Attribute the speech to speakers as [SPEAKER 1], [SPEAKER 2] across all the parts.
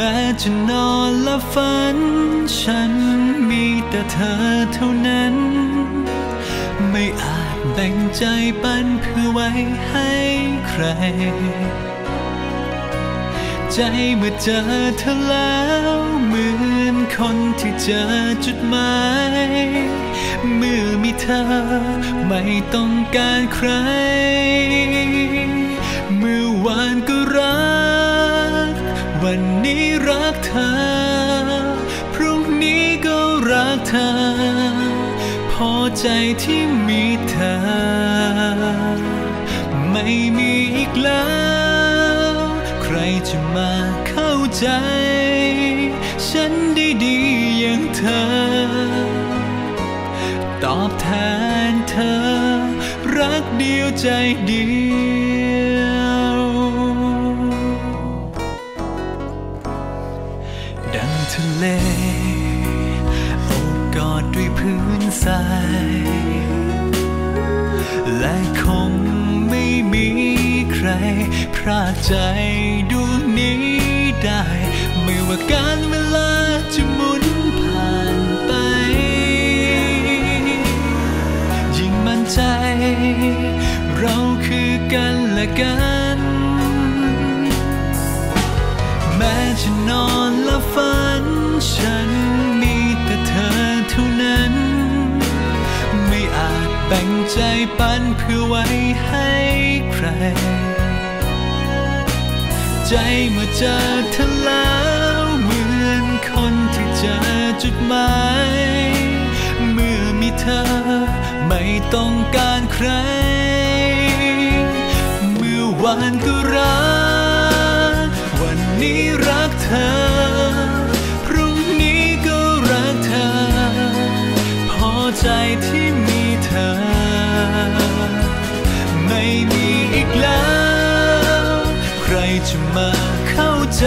[SPEAKER 1] แม้จะนอนและฝัน ฉันมีแต่เธอเท่านั้น ไม่อาจแบ่งใจปันเพื่อไว้ให้ใคร ใจเมื่อเจอเธอแล้วเหมือนคนที่เจอจุดหมายเมื่อมีเธอไม่ต้องการใคร นี้รักเธอ พรุ่งนี้ก็รักเธอ พอใจที่มีเธอ ไม่มีอีกแล้ว ใครจะมาเข้าใจ ฉันได้ดีอย่างเธอ ตอบแทนเธอ รักเดียวใจเดียวะเลโอบกอดด้วยพื้นทรายและคงไม่มีใครพรากใจดวงนี้ได้ ไม่ว่าการเวลาจะหมุนผ่านไป ยิ่งมั่นใจ เราคือกันและกันแม้จะนอนและฝัน ปันเพื่อไว้ให้ใคร ใจเมื่อเจอเธอแล้วเหมือนคนที่เจอจุดหมาย เมื่อมีเธอไม่ต้องการใคร เมื่อวานก็รัก วันนี้รักเธอ จะมาเข้าใจ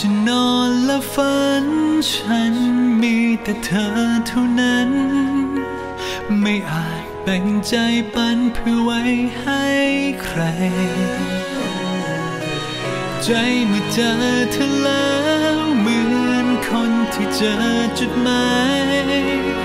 [SPEAKER 1] จะนอนและฝัน ฉันมีแต่เธอเท่านั้น ไม่อาจแบ่งใจปันเพื่อไว้ให้ใคร ใจเมื่อเจอเธอแล้วเหมือนคนที่เจอจุดหมาย